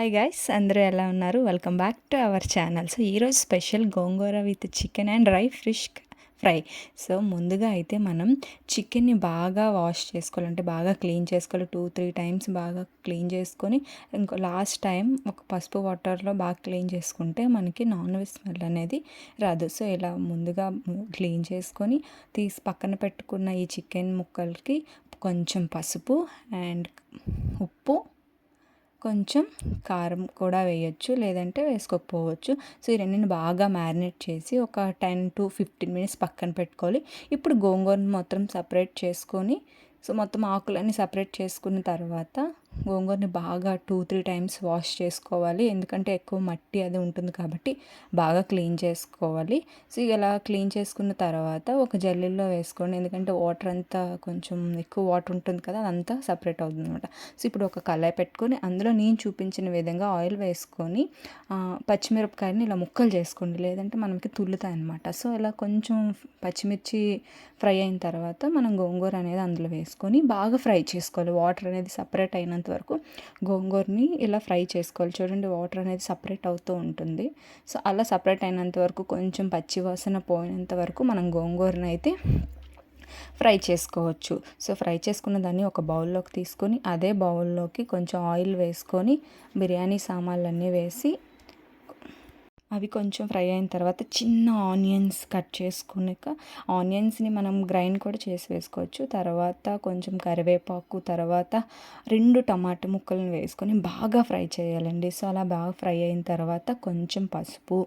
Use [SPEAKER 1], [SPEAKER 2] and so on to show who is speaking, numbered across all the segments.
[SPEAKER 1] Hi guys అందరూ ఎలా ఉన్నారు? Welcome back to our channel so ఈరోజు special gongura with chicken and dry fish fry so ముందుగా అయితే మనం చికెన్ని బాగా వాష్ చేసుకోవాలంటే బాగా క్లీన్ చేసుకోవాలి. టూ త్రీ టైమ్స్ బాగా క్లీన్ చేసుకొని ఇంకో లాస్ట్ టైం ఒక పసుపు వాటర్లో బాగా క్లీన్ చేసుకుంటే మనకి నాన్ వెజ్ స్మెల్ అనేది రాదు. సో ఇలా ముందుగా క్లీన్ చేసుకొని తీసి పక్కన పెట్టుకున్న ఈ చికెన్ ముక్కలకి కొంచెం పసుపు అండ్ ఉప్పు కొంచెం కారం కూడా వేయచ్చు లేదంటే వేసుకోకపోవచ్చు. సో ఈ రెండింటిని బాగా మ్యారినేట్ చేసి ఒక టెన్ టు ఫిఫ్టీన్ మినిట్స్ పక్కన పెట్టుకోవాలి. ఇప్పుడు గోంగూరను మొత్తం సపరేట్ చేసుకొని సో మొత్తం ఆకులన్నీ సపరేట్ చేసుకున్న తర్వాత గోంగూరని బాగా టూ త్రీ టైమ్స్ వాష్ చేసుకోవాలి. ఎందుకంటే ఎక్కువ మట్టి అది ఉంటుంది కాబట్టి బాగా క్లీన్ చేసుకోవాలి. సో ఇలా క్లీన్ చేసుకున్న తర్వాత ఒక జల్లీలో వేసుకోండి. ఎందుకంటే వాటర్ అంతా కొంచెం ఎక్కువ వాటర్ ఉంటుంది కదా అదంతా సపరేట్ అవుతుంది అనమాట సో ఇప్పుడు ఒక కళాయి పెట్టుకొని అందులో నేను చూపించిన విధంగా ఆయిల్ వేసుకొని పచ్చిమిరపకాయని ఇలా ముక్కలు చేసుకోండి. లేదంటే మనకి తుల్లుతాయి అనమాట సో ఇలా కొంచెం పచ్చిమిర్చి ఫ్రై అయిన తర్వాత మనం గోంగూర అనేది అందులో వేసుకొని బాగా ఫ్రై చేసుకోవాలి. వాటర్ అనేది సపరేట్ అయిన అయినంత వరకు గోంగూరని ఇలా ఫ్రై చేసుకోవాలి. చూడండి వాటర్ అనేది సపరేట్ అవుతూ ఉంటుంది. సో అలా సపరేట్ అయినంత వరకు కొంచెం పచ్చి వాసన పోయినంత వరకు మనం గోంగూరని అయితే ఫ్రై చేసుకోవచ్చు. సో ఫ్రై చేసుకున్న దాన్ని ఒక బౌల్లోకి తీసుకొని అదే బౌల్లోకి కొంచెం ఆయిల్ వేసుకొని బిర్యానీ సామాన్లన్నీ వేసి అవి కొంచెం ఫ్రై అయిన తర్వాత చిన్న ఆనియన్స్ కట్ చేసుకున్నాక ఆనియన్స్ని మనం గ్రైండ్ కూడా చేసి వేసుకోవచ్చు. తర్వాత కొంచెం కరివేపాకు తర్వాత రెండు టమాటా ముక్కలను వేసుకొని బాగా ఫ్రై చేయాలండి. సో అలా బాగా ఫ్రై అయిన తర్వాత కొంచెం పసుపు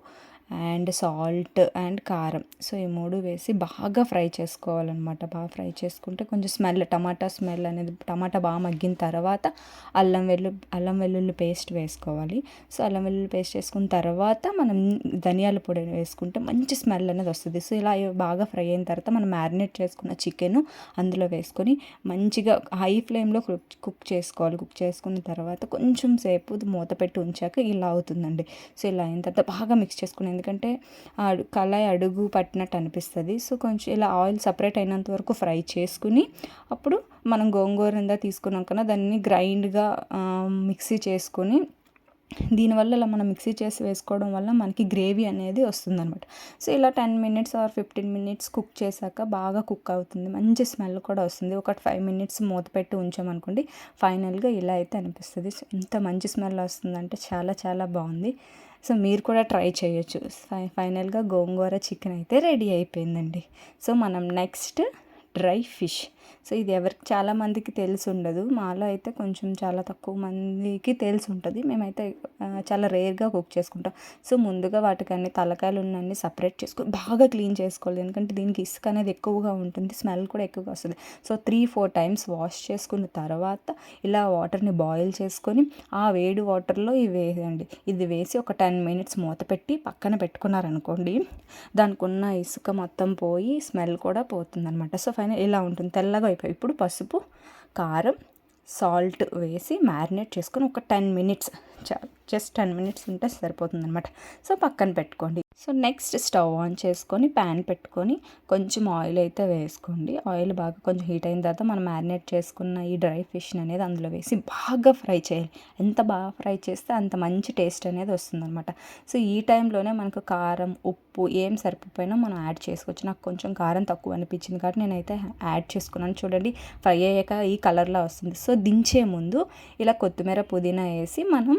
[SPEAKER 1] అండ్ సాల్ట్ అండ్ కారం. సో ఈ మూడు వేసి బాగా ఫ్రై చేసుకోవాలన్నమాట. బాగా ఫ్రై చేసుకుంటే కొంచెం స్మెల్ టమాటా స్మెల్ అనేది టమాటా బాగా మగ్గిన తర్వాత అల్లం వెల్లు అల్లం వెల్లుల్లి పేస్ట్ వేసుకోవాలి. సో అల్లం వెల్లుల్లి పేస్ట్ వేసుకున్న తర్వాత మనం ధనియాల పొడి వేసుకుంటే మంచి స్మెల్ అనేది వస్తుంది. సో ఇలా బాగా ఫ్రై అయిన తర్వాత మనం మ్యారినేట్ చేసుకున్న చికెన్ అందులో వేసుకొని మంచిగా హై ఫ్లేమ్లో కుక్ చేసుకోవాలి. కుక్ చేసుకున్న తర్వాత కొంచెం సేపు మూత పెట్టి ఉంచాక ఇలా అవుతుందండి. సో ఇలా అయిన తర్వాత బాగా మిక్స్ చేసుకునేందుకు ఎందుకంటే కళాయి అడుగు పట్టినట్టు అనిపిస్తుంది. సో కొంచెం ఇలా ఆయిల్ సపరేట్ అయినంత వరకు ఫ్రై చేసుకుని అప్పుడు మనం గోంగూర ఇందా తీసుకున్నాక దాన్ని గ్రైండ్గా మిక్సీ చేసుకొని దీనివల్ల ఇలా మనం మిక్సీ చేసి వేసుకోవడం వల్ల మనకి గ్రేవీ అనేది వస్తుందన్నమాట. సో ఇలా ten minutes or fifteen minutes cook చేశాక బాగా కుక్ అవుతుంది. మంచి స్మెల్ కూడా వస్తుంది. ఒక ఫైవ్ మినిట్స్ మూత పెట్టి ఉంచామనుకోండి ఫైనల్గా ఇలా అయితే అనిపిస్తుంది. సో ఎంత మంచి స్మెల్ వస్తుందంటే చాలా చాలా బాగుంది. సో మీరు కూడా ట్రై చేయొచ్చు. ఫైనల్గా గోంగూర చికెన్ అయితే రెడీ అయిపోయిందండి. సో మనం నెక్స్ట్ డ్రై ఫిష్ సో ఇది ఎవరికి చాలామందికి తెలిసి ఉండదు మాలో అయితే కొంచెం చాలా తక్కువ మందికి తెలిసి ఉంటుంది మేమైతే చాలా రేర్గా కుక్ చేసుకుంటాం. సో ముందుగా వాటికి అన్ని తలకాయలు ఉన్నన్ని సపరేట్ చేసుకొని బాగా క్లీన్ చేసుకోవాలి. ఎందుకంటే దీనికి ఇసుక అనేది ఎక్కువగా ఉంటుంది స్మెల్ కూడా ఎక్కువగా వస్తుంది. So three four times wash చేసుకున్న తర్వాత ఇలా వాటర్ని బాయిల్ చేసుకొని ఆ వేడి వాటర్లో ఇవి వేయండి ఇది వేసి ఒక టెన్ మినిట్స్ మూత పెట్టి పక్కన పెట్టుకున్నారనుకోండి దానికి ఉన్న ఇసుక మొత్తం పోయి స్మెల్ కూడా పోతుంది అనమాట సో ఫైనల్ ఇలా ఉంటుంది. తెల్లగా అయిపోయి ఇప్పుడు పసుపు కారం సాల్ట్ వేసి మ్యారినేట్ చేసుకొని ఒక ten minutes just ten minutes ఉంటే సరిపోతుంది అనమాట సో పక్కన పెట్టుకోండి. సో నెక్స్ట్ స్టవ్ ఆన్ చేసుకొని ప్యాన్ పెట్టుకొని కొంచెం ఆయిల్ అయితే వేసుకోండి. ఆయిల్ బాగా కొంచెం హీట్ అయిన తర్వాత మనం మ్యారినేట్ చేసుకున్న ఈ డ్రై ఫిష్ అనేది అందులో వేసి బాగా ఫ్రై చేయాలి. ఎంత బాగా ఫ్రై చేస్తే అంత మంచి టేస్ట్ అనేది వస్తుందన్నమాట. సో ఈ టైంలోనే మనకు కారం ఉప్పు ఏం సరిపోయినా మనం యాడ్ చేసుకోవచ్చు. నాకు కొంచెం కారం తక్కువ అనిపించింది కాబట్టి నేనైతే యాడ్ చేసుకున్నాను. చూడండి ఫ్రై అయ్యాక ఈ కలర్లో వస్తుంది. సో దించే ముందు ఇలా కొత్తిమీర పుదీనా వేసి మనం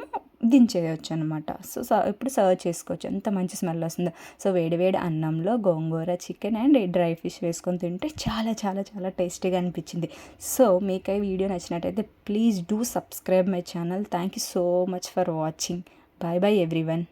[SPEAKER 1] దించేయచ్చు అనమాట సో ఇప్పుడు సర్వ్ చేసుకోవచ్చు. ఎంత మంచి స్మెల్ వస్తుందో. సో వేడి వేడి అన్నంలో gongura chicken and dry fish వేసుకొని తింటే చాలా చాలా చాలా టేస్టీగా అనిపించింది. సో మీకు ఈ వీడియో నచ్చినట్టయితే please do subscribe my channel. Thank you so much for watching. Bye bye everyone.